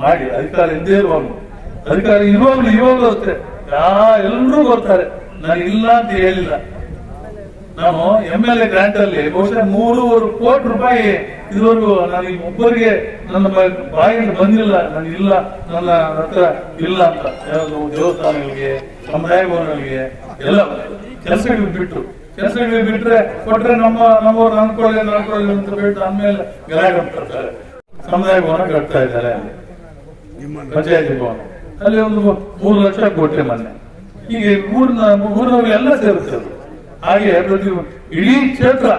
ಮಾಡಿ ಅಧಿಕಾರ ಎಂದೇ ಇರುವಾಗಲೂ ಅಧಿಕಾರ ಇರುವಾಗಲೂ ಇವಾಗಲೂ ಅಷ್ಟೇ. ಯಾ ಎಲ್ಲರೂ ಬರ್ತಾರೆ. ನಾನು ಇಲ್ಲ ಅಂತ ಹೇಳಿಲ್ಲ. ನಾನು ಎಂ ಎಲ್ ಎ ಗ್ರಾಂಟ್ ಅಲ್ಲಿ ಬಹುಶಃ ಮೂರುವರೆ ಕೋಟಿ ರೂಪಾಯಿ ಇದುವರೆಗೂ ನಾನು ಒಬ್ಬರಿಗೆ ನನ್ನ ಬಾಯಿಂದ ಬಂದಿಲ್ಲ. ನನ್ ಇಲ್ಲ, ನನ್ನ ಹತ್ರ ಇಲ್ಲ ಅಂತ. ದೇವಸ್ಥಾನಗಳಿಗೆ ಸಮುದಾಯ ಭವನಗಳಿಗೆ ಎಲ್ಲ ಕೆಲಸಗಳಿಗೆ ಬಿಟ್ಟು. ಕೆಲಸಗಳಿಗೆ ಬಿಟ್ರೆ ಕೊಟ್ರೆ ನಮ್ಮ ನಮ್ಮವ್ರು ಅನ್ಕೊಳ್ಳಿ ಅನ್ಕೊಳ್ಳಿ ಅಂತ ಬಿಟ್ಟು ಆಮೇಲೆ ಗಲಾಟೆ ಮಾಡ್ತಾರೆ ಸಮುದಾಯ ಭವನ ಕಟ್ತಾ ಇದ್ದಾರೆ ಪಂಚಾಯತಿ ಭವನ. ಅಲ್ಲಿ ಒಂದು ಮೂರು ಲಕ್ಷ ಕೊಟ್ಟೆ ಮೊನ್ನೆ ಹೀಗೆ ಊರ್ನ ಊರಿನವ್ರಿಗೆ ಎಲ್ಲ ಸೇರುತ್ತೆ ಅದು. ಹಾಗೆ ಪ್ರತಿ ಇಡೀ ಕ್ಷೇತ್ರ.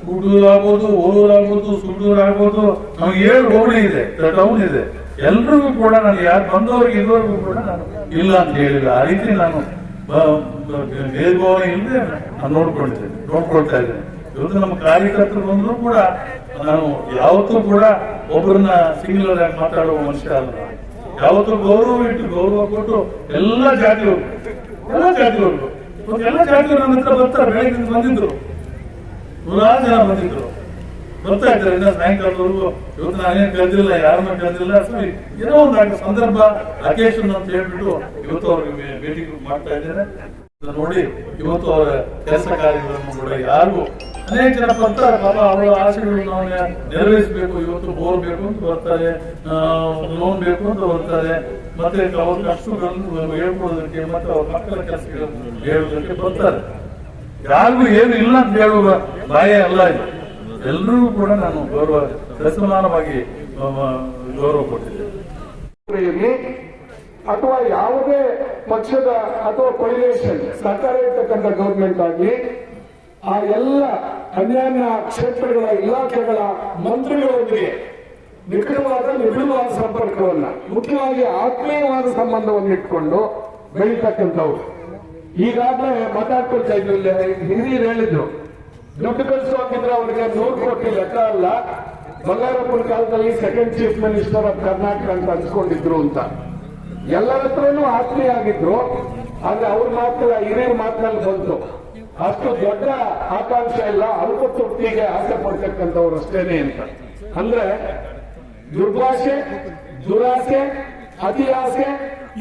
ಸೂಡೂರು ಆಗ್ಬೋದು ಸುಡೂರಾಗ್ಬೋದು. ಆಗ್ಬೋದು ಸುಡೂರು ಆಗ್ಬೋದು ನಮ್ಗೆ ಏಳು ಹೋಬಳಿ ಇದೆ ಟೌನ್ ಇದೆ. ಎಲ್ರಿಗೂ ಕೂಡ ನಾನು ಯಾರು ಬಂದವರಿಗೆ ಇರೋರಿಗೂ ಕೂಡ ನಾನು ಇಲ್ಲ ಅಂತ ಹೇಳಿಲ್ಲ. ಆ ರೀತಿ ನಾನು ಭೇದಭಾವನೆ ಇಲ್ಲದೆ ನಾನು ನೋಡ್ಕೊಂಡಿದ್ದೇನೆ ನೋಡ್ಕೊಳ್ತಾ ಇದ್ದೇನೆ ಇವತ್ತು ನಮ್ಮ ಕಾರ್ಯಕರ್ತರು ಬಂದರೂ ಕೂಡ, ನಾನು ಯಾವತ್ತೂ ಕೂಡ ಒಬ್ಬರನ್ನ ಸಿಂಗ್ಯುಲರ್ ಆಗಿ ಮಾತಾಡುವ ಮನುಷ್ಯ ಅಲ್ಲ. ಯಾವತ್ತೂ ಗೌರವ ಇಟ್ಟು ಗೌರವ ಕೊಟ್ಟು ಎಲ್ಲ ಜಾತಿಯವರು ಎಲ್ಲ ಜಾತಿಯವರು ಎಲ್ಲ ಜಾತಿಯವರು ನನ್ನ ಹತ್ರ ಬರ್ತಾರೆ ಬೆಳಗ್ಗೆ ಬಂದಿದ್ರು. ನೂರಾರು ಜನ ಬಂದಿದ್ರು. ಇದ್ದಾರೆ. ಇನ್ನ ಸಾಯಂಕಾಲದವರೆಗೂ ಇವತ್ತು ನಾನೇನು ಕರೆದಿಲ್ಲ, ಯಾರನ್ನ ಕರೆದಿಲ್ಲ. ಏನೋ ಒಂದು ಸಂದರ್ಭ ಅಕೇಶನ್ ಅಂತ ಹೇಳ್ಬಿಟ್ಟು ಇವತ್ತು ಅವ್ರಿಗೆ ಭೇಟಿ ಮಾಡ್ತಾ ಇದ್ದೇನೆ ನೋಡಿ ಇವತ್ತು ಅವರ ಕೆಲಸ ಕಾರ್ಯಗಳನ್ನು ಕೂಡ ಯಾರಿಗೂ ಅನೇಕ ಜನ ಬರ್ತಾರೆ. ಪಾಪ ಅವರ ಆಸೆಗಳು ನಾವು ನೆರವೇರಿಸಬೇಕು. ಇವತ್ತು ಬೋರ್ ಬೇಕು ಅಂತ ಬರ್ತಾರೆ. ಲೋನ್ ಬೇಕು ಅಂತ ಬರ್ತಾರೆ. ಮತ್ತೆ ಅವ್ರ ಕಷ್ಟಗಳನ್ನು ಹೇಳ್ಕೊಡೋದಕ್ಕೆ ಮತ್ತೆ ಅವ್ರ ಮಕ್ಕಳ ಕೆಲಸಗಳನ್ನು ಹೇಳೋದಕ್ಕೆ ಬರ್ತಾರೆ. ಯಾರಿಗೂ ಏನು ಇಲ್ಲ ಅಂತ ಹೇಳುವ ಬಾಯೇ ಅಲ್ಲ ಇದು. ಎಲ್ಲರಿಗೂ ಕೂಡ ನಾನು ಗೌರವ ಸಸಮಾನವಾಗಿ ಗೌರವ ಕೊಟ್ಟಿದ್ದೇನೆ. ಅಥವಾ ಯಾವುದೇ ಪಕ್ಷದ ಅಥವಾ ಕೊಲಿನೇಷನ್ ಸರ್ಕಾರ ಇರ್ತಕ್ಕಂಥ ಗೌರ್ಮೆಂಟ್ ಆಗಿ ಆ ಎಲ್ಲ ಅನ್ಯಾನ್ಯ ಕ್ಷೇತ್ರಗಳ ಇಲಾಖೆಗಳ ಮಂತ್ರಿಗಳೊಂದಿಗೆ ನಿಕಟವಾದ ನಿಬಿಡವಾದ ಸಂಪರ್ಕವನ್ನ, ಮುಖ್ಯವಾಗಿ ಆತ್ಮೀಯವಾದ ಸಂಬಂಧವನ್ನು ಇಟ್ಕೊಂಡು ಬೆಳೀತಕ್ಕಂಥವ್ರು. ಈಗಾಗಲೇ ಮಾತಾಡ್ಕೊಳ್ತಾ ಇದ್ರು ಹಿರಿಯರು ಹೇಳಿದ್ರು. ದುಡ್ಡು ಕಳಿಸುವಾಗಿದ್ರೆ ಅವರಿಗೆ ನೂರು ಕೋಟಿ ಲೆಕ್ಕ ಅಲ್ಲ. ಬಂಗಾರಪ್ಪನ ಕಾಲದಲ್ಲಿ second chief minister of Karnataka ಅಂತ ಅನ್ಸ್ಕೊಂಡಿದ್ರು ಅಂತ. ಎಲ್ಲರ ಹತ್ರನೂ ಆತ್ಮೀಯ ಆಗಿದ್ರು. ಆದ್ರೆ ಅವ್ರ ಮಾತ್ರ ಹಿರಿಯರ ಮಾತಿನಲ್ಲಿ ಬಂತು. ಅಷ್ಟು ದೊಡ್ಡ ಆಕಾಂಕ್ಷೆ ಇಲ್ಲ, ಅಲ್ಪ ತೃಪ್ತಿಗೆ ಆಸೆ ಪಡ್ತಕ್ಕಂಥವ್ರು ಅಷ್ಟೇನೆ ಅಂತ. ಅಂದ್ರೆ ದುರ್ಭಾಷೆ, ದುರಾಸೆ ಅತಿ ಆಸೆ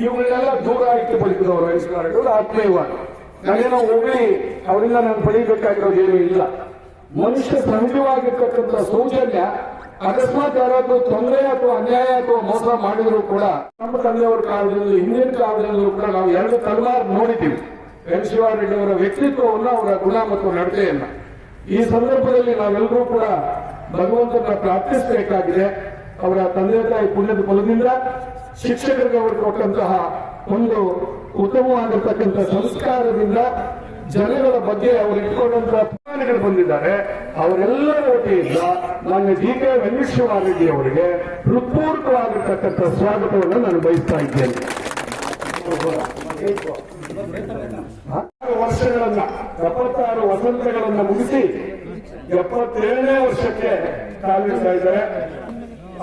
ಇವುಗಳನ್ನೆಲ್ಲ ದೂರ ಇಟ್ಟು ವಯಸ್ಸುಗಾರರು ಆತ್ಮೀಯವಾಗಿ. ನಾನೇನೋ ಹೋಗ್ಲಿ ಅವರಿಂದ ನಾನು ಪಡೆಯಬೇಕಾಗಿರೋದು ಏನೂ ಇಲ್ಲ. ಮನುಷ್ಯ ಸಹಜವಾಗಿರ್ತಕ್ಕಂಥ ಸೌಜನ್ಯ, ಅಕಸ್ಮಾತ್ ಯಾರಾದ್ರೂ ತೊಂದರೆ ಅಥವಾ ಅನ್ಯಾಯ ಅಥವಾ ಮೋಸ ಮಾಡಿದ್ರು ಕೂಡ ನಮ್ಮ ತಂದೆಯವರ ಕಾಲದಲ್ಲಿ ಹಿಂದಿನ ಕಾಲದಲ್ಲೂ ಕೂಡ ನಾವು ಎರಡು ತಲೆಮಾರು ನೋಡಿದ್ದೀವಿ. ಎನ್. ಶಿವಾರೆಡ್ಡಿ ಅವರ ವ್ಯಕ್ತಿತ್ವವನ್ನು, ಅವರ ಗುಣ ಮತ್ತು ನಡತೆಯನ್ನ. ಈ ಸಂದರ್ಭದಲ್ಲಿ ನಾವೆಲ್ಲರೂ ಕೂಡ ಭಗವಂತನ ಪ್ರಾರ್ಥಿಸಬೇಕಾಗಿದೆ. ಅವರ ತಂದೆ ತಾಯಿ ಪುಣ್ಯದ ಬಲದಿಂದ ಶಿಕ್ಷಕರಿಗೆ ಅವರು ಕೊಟ್ಟಂತಹ ಒಂದು ಉತ್ತಮವಾಗಿರ್ತಕ್ಕಂಥ ಸಂಸ್ಕಾರದಿಂದ ಜನಗಳ ಬಗ್ಗೆ ಅವರು ಇಟ್ಕೊಂಡಂತ ಅಭಿಮಾನಿಗಳು ಬಂದಿದ್ದಾರೆ. ಅವರೆಲ್ಲರ ವತಿಯಿಂದ ನನ್ನ ಜಿ ಕೆ ವೆಂಕಟೇಶ್ವರರೆಡ್ಡಿ ಅವರಿಗೆ ಹೃತ್ಪೂರ್ವಕವಾಗಿರ್ತಕ್ಕಂಥ ಸ್ವಾಗತವನ್ನು ನಾನು ಬಯಸ್ತಾ ಇದ್ದೇನೆ. ವರ್ಷಗಳನ್ನ, ಎಪ್ಪತ್ತಾರು ವಸಂತಗಳನ್ನ ಮುಗಿಸಿ ಎಪ್ಪತ್ತೇಳನೇ ವರ್ಷಕ್ಕೆ ಕಾಲಿಡ್ತಾ ಇದ್ದಾರೆ.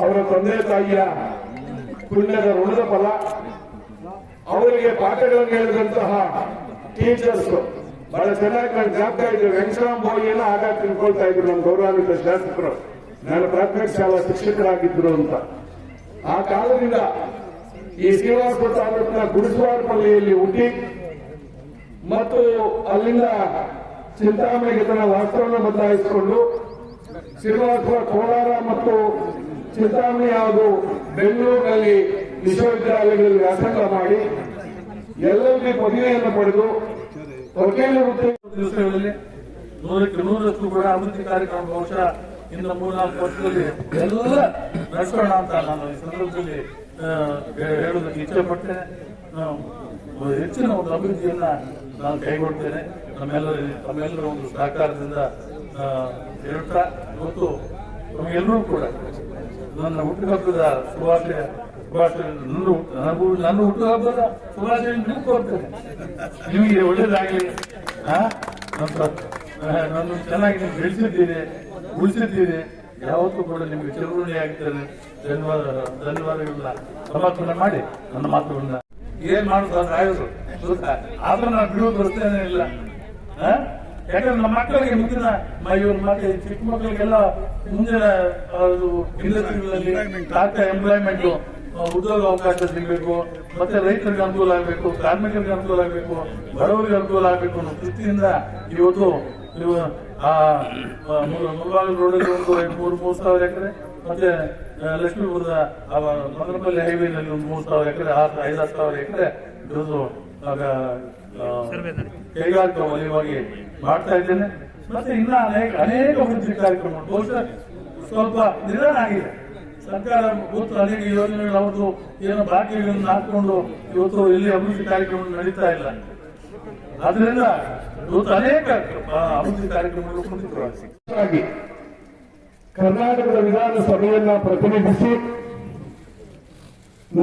ಅವರ ತಂದೆ ತಾಯಿಯ ಪುಣ್ಯದ ಋಣದ ಫಲ. ಅವರಿಗೆ ಪಾಠಗಳನ್ನು ಹೇಳಿದಂತಹ ಟೀಚರ್ಸ್ ಬಹಳ ಚೆನ್ನಾಗಿ ನಾನು ಜ್ಞಾಪಕ ವೆಂಕಟರಾಮ್ ಬೋಯಿನ ಆಗ ತಿಳ್ಕೊಳ್ತಾ ಇದ್ರು ನಮ್ಮ ಗೌರವಾನ್ವಿತ ಶಾಸಕರು. ನಾನು ಪ್ರಾಥಮಿಕ ಶಾಲಾ ಶಿಕ್ಷಕರಾಗಿದ್ರು ಅಂತ. ಆ ಕಾಲದಿಂದ ಈ ಶ್ರೀನಿವಾಸಪುರ ತಾಲೂಕಿನ ಗುಡಿಸ್ವಾರಪಲ್ಲಿಯಲ್ಲಿ ಹುಟ್ಟಿ ಮತ್ತು ಅಲ್ಲಿಂದ ಚಿಂತಾಮಣಿಗೆ ತನ್ನ ವಾಸ್ತವವನ್ನು ಬದಲಾಯಿಸಿಕೊಂಡು ಶ್ರೀನಿವಾಸಪುರ, ಕೋಲಾರ ಮತ್ತು ಚಿಂತಾಮಣಿ ಹಾಗೂ ಬೆಂಗಳೂರಿನಲ್ಲಿ ವಿಶ್ವವಿದ್ಯಾಲಯಗಳಲ್ಲಿ ವ್ಯಾಸಂಗ ಮಾಡಿ ಎಲ್ಲರಿಗೂ ಪದವಿಯನ್ನು ಪಡೆದು ದಿವಸಗಳಲ್ಲಿ ನೂರಕ್ಕೆ ನೂರಕ್ಕೂ ಕೂಡ ಅಭಿವೃದ್ಧಿ ಕಾರ್ಯಕ್ರಮ ಬಹುಶಃ ಇನ್ನು ಮೂರ್ನಾಲ್ಕು ವರ್ಷದಲ್ಲಿ ಎಲ್ಲ ನಡೆಸೋಣ ಅಂತ ನಾನು ಈ ಸಂದರ್ಭದಲ್ಲಿ ಹೇಳುವುದಕ್ಕೆ ಇಚ್ಛೆ ಹೆಚ್ಚಿನ ಒಂದು ಅಭಿವೃದ್ಧಿಯನ್ನ ನಾನು ಕೈಗೊಳ್ತೇನೆ. ನಮ್ಮೆಲ್ಲರ ತಮ್ಮೆಲ್ಲರ ಒಂದು ಸಹಕಾರದಿಂದ ಹೇಳ್ತಾ ಇವತ್ತು ನಮಗೆಲ್ಲರೂ ಕೂಡ ನನ್ನ ಹುಟ್ಟುಹಬ್ಬದ ಶುಭಾಶಯ ಹುಟ್ಟು- ನನಗೂ ನನ್ನ ಹುಟ್ಟುಹಬ್ಬದ ಶುಭಾಶಯ ನಿಮ್ಗೆ ಕೊಡ್ತೇನೆ ನಿಮಗೆ ಒಳ್ಳೇದಾಗಲಿ? ನಾನು ಚೆನ್ನಾಗಿ ನೀವು ಬೆಳೆಸಿದ್ದೀರಿ, ಉಳಿಸಿದ್ದೀರಿ. ಯಾವತ್ತೂ ಕೂಡ ನಿಮಗೆ ಚಿರಋಣಿ ಆಗ್ತೇನೆ. ಧನ್ಯವಾದ, ಧನ್ಯವಾದಗಳನ್ನ ಸಮರ್ಪಣೆ ಮಾಡಿ ನನ್ನ ಮಾತುಗಳನ್ನ. ಏನ್ ಮಾಡುದು ಗೊತ್ತಾ ಆದ್ರೂ ನಾನು ಬಿಡುವುದು ಬರ್ತೇನೆ ಇಲ್ಲ. ಯಾಕಂದ್ರೆ ನಮ್ಮ ಮಕ್ಕಳಿಗೆ ಮುಂದಿನ ಇವ್ರ ಮಕ್ಕಳು ಚಿಕ್ಕ ಮಕ್ಕಳಿಗೆಲ್ಲ ಮುಂದಿನ ಇಂಡಸ್ಟ್ರಿಗಳಲ್ಲಿ ಎಂಪ್ಲಾಯ್ಮೆಂಟ್ ಉದ್ಯೋಗ ಅವಕಾಶ ಸಿಗಬೇಕು, ಮತ್ತೆ ರೈತರಿಗೆ ಅನುಕೂಲ ಆಗಬೇಕು, ಕಾರ್ಮಿಕರಿಗೆ ಅನುಕೂಲ ಆಗಬೇಕು, ಬಡವರಿಗೆ ಅನುಕೂಲ ಆಗಬೇಕು ಅನ್ನೋ ತೃಪ್ತಿಯಿಂದ ಇವತ್ತು ನೀವು ಆ ಮುಳಬಾಗಿಲು ರೋಡಲ್ಲಿ ಒಂದು ಮೂರು ಮೂರು ಸಾವಿರ ಎಕರೆ, ಮತ್ತೆ ಲಕ್ಷ್ಮೀಪುರದ, ಆ, ಮದನಪಲ್ಲಿ ಹೈವೇನಲ್ಲಿ ಒಂದು ಮೂರು ಸಾವಿರ ಎಕರೆ ಆರು ಐದಾರು ಸಾವಿರ ಎಕರೆ ಇವತ್ತು ಕೈಗಾರಿಕಾ ವಲಯವಾಗಿ ಮಾಡ್ತಾ ಇದ್ದೇನೆ. ಮತ್ತೆ ಇನ್ನೂ ಅನೇಕ ಅನೇಕ ಅಭಿವೃದ್ಧಿ ಕಾರ್ಯಕ್ರಮ ಬಹುಶಃ ಸ್ವಲ್ಪ ನಿಧಾನ ಆಗಿದೆ. ಸರ್ಕಾರ ಗೊತ್ತು ಅನೇಕ ಯೋಜನೆಗಳು ಅವ್ರದ್ದು ಏನೋ ಬಾಕಿಗಳನ್ನು ಹಾಕೊಂಡು ಇವತ್ತು ಇಲ್ಲಿ ಅಭಿವೃದ್ಧಿ ಕಾರ್ಯಕ್ರಮ ನಡೀತಾ ಇಲ್ಲ. ಆದ್ರಿಂದ ಇವತ್ತು ಅನೇಕ ಅಭಿವೃದ್ಧಿ ಕಾರ್ಯಕ್ರಮಗಳು ಕುಂಠಿತವಾಗಿದೆ. ಕರ್ನಾಟಕದ ವಿಧಾನಸಭೆಯನ್ನ ಪ್ರತಿನಿಧಿಸಿ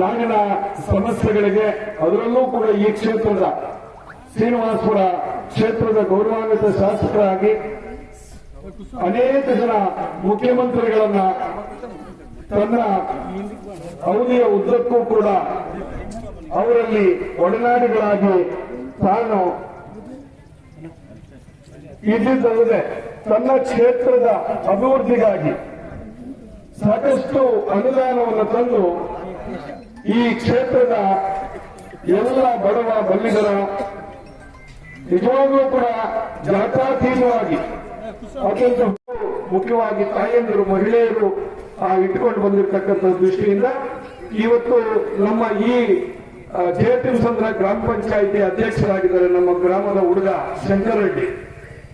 ನಾಡಿನ ಸಮಸ್ಯೆಗಳಿಗೆ ಅದರಲ್ಲೂ ಕೂಡ ಈ ಕ್ಷೇತ್ರದ ಶ್ರೀನಿವಾಸಪುರ ಕ್ಷೇತ್ರದ ಗೌರವಾನ್ವಿತ ಶಾಸಕರಾಗಿ ಅನೇಕ ಜನ ಮುಖ್ಯಮಂತ್ರಿಗಳನ್ನ ತನ್ನ ಅವಧಿಯ ಉದ್ದಕ್ಕೂ ಕೂಡ ಅವರಲ್ಲಿ ಒಡನಾಡಿಗಳಾಗಿ ತಾನು ಇದ್ದಿದ್ದಲ್ಲದೆ ತನ್ನ ಕ್ಷೇತ್ರದ ಅಭಿವೃದ್ಧಿಗಾಗಿ ಸಾಕಷ್ಟು ಅನುದಾನವನ್ನು ತಂದು ಈ ಕ್ಷೇತ್ರದ ಎಲ್ಲ ಬಡವ ಬಲ್ಲಿಗರ ನಿಜವಾಗ್ಲೂ ಕೂಡ ಜಾತಾತೀತವಾಗಿ ಅತ್ಯಂತ ಮುಖ್ಯವಾಗಿ ತಾಯಂದಿರು ಮಹಿಳೆಯರು ಇಟ್ಕೊಂಡು ಬಂದಿರತಕ್ಕಂಥ ದೃಷ್ಟಿಯಿಂದ ಇವತ್ತು ನಮ್ಮ ಈ ಜಯತಿಂಸಂದ್ರ ಗ್ರಾಮ ಪಂಚಾಯಿತಿ ಅಧ್ಯಕ್ಷರಾಗಿದ್ದಾರೆ ನಮ್ಮ ಗ್ರಾಮದ ಹುಡುಗ ಶಂಕರ್ ರೆಡ್ಡಿ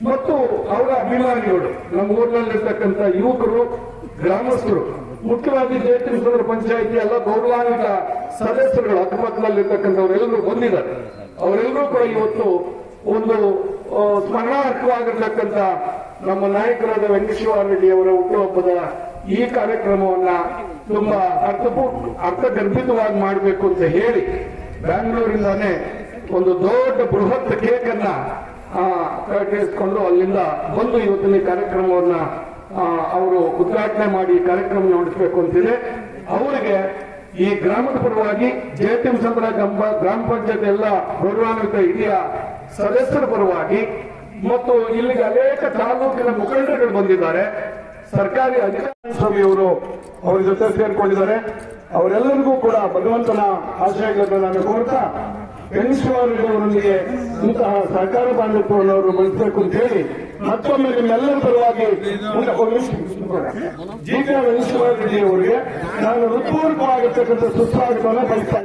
ಮತ್ತು ಅವರ ಅಭಿಮಾನಿಗಳು, ನಮ್ಮ ಊರಿನಲ್ಲಿರ್ತಕ್ಕಂಥ ಯುವಕರು, ಗ್ರಾಮಸ್ಥರು, ಮುಖ್ಯವಾಗಿ ಜಯತಿಂಸಂದ್ರ ಪಂಚಾಯಿತಿ ಎಲ್ಲ ಗೌರವಾನ್ವಿತ ಸದಸ್ಯರುಗಳು ಅಕ್ಕಪಕ್ಕದಲ್ಲಿರ್ತಕ್ಕಂಥವರೆಲ್ಲರೂ ಬಂದಿದ್ದಾರೆ. ಅವರೆಲ್ಲರೂ ಕೂಡ ಇವತ್ತು ಒಂದು ಸ್ಮರಣಾರ್ಹವಾಗಿರ್ತಕ್ಕಂಥ ನಮ್ಮ ನಾಯಕರಾದ ವೆಂಕಟೇಶ್ವರ ರೆಡ್ಡಿ ಅವರ ಹುಟ್ಟುಹಬ್ಬದ ಈ ಕಾರ್ಯಕ್ರಮವನ್ನ ತುಂಬಾ ಅರ್ಥಪೂರ್ಣ ಅರ್ಥಗರ್ಭಿತವಾಗಿ ಮಾಡಬೇಕು ಅಂತ ಹೇಳಿ ಬ್ಯಾಂಗ್ಳೂರಿಂದಾನೇ ಒಂದು ದೊಡ್ಡ ಬೃಹತ್ ಕೇಕ್ ಅನ್ನ ಕಟ್ಟಿಸ್ಕೊಂಡು ಅಲ್ಲಿಂದ ಬಂದು ಇವತ್ತಿನ ಕಾರ್ಯಕ್ರಮವನ್ನ ಅವರು ಉದ್ಘಾಟನೆ ಮಾಡಿ ಕಾರ್ಯಕ್ರಮ ನಡೆಸಬೇಕು ಅಂತಿದೆ. ಅವರಿಗೆ ಈ ಗ್ರಾಮದ ಪರವಾಗಿ ಜೆಟಿಎಂ ಸಂದ್ರ ಗ್ರಾಮ ಪಂಚಾಯತ್ ಎಲ್ಲ ಗೌರವಾನ್ವಿತ ಹಿರಿಯ ಸದಸ್ಯರ ಪರವಾಗಿ ಮತ್ತು ಇಲ್ಲಿಗೆ ಅನೇಕ ತಾಲೂಕಿನ ಮುಖಂಡರುಗಳು ಬಂದಿದ್ದಾರೆ. ಸರ್ಕಾರಿ ಅಧಿಕಾರಿ ಸ್ವಾಮಿಯವರು ಅವರ ಜೊತೆ ಸೇರ್ಕೊಂಡಿದ್ದಾರೆ. ಅವರೆಲ್ಲರಿಗೂ ಕೂಡ ಭಗವಂತನ ಆಶಯಗಳನ್ನು ನಾನು ಕೋರ್ತಾ ಅವರೊಂದಿಗೆ ಇಂತಹ ಸರ್ಕಾರ ಬಾಂಧವ್ಯವನ್ನು ಅವರು ಬಳಸಬೇಕು ಅಂತ ಹೇಳಿ ಮತ್ತೊಮ್ಮೆ ನಿಮ್ಮೆಲ್ಲರ ಪರವಾಗಿ ಜಿ ಕೆ ರೆಡ್ಡಿ ಅವರಿಗೆ ನಾನು ಹೃತ್ಪೂರ್ವಕವಾಗಿರ್ತಕ್ಕಂಥ ಸುಸ್ವಾಗತವನ್ನು ಬಯಸ್ತಾ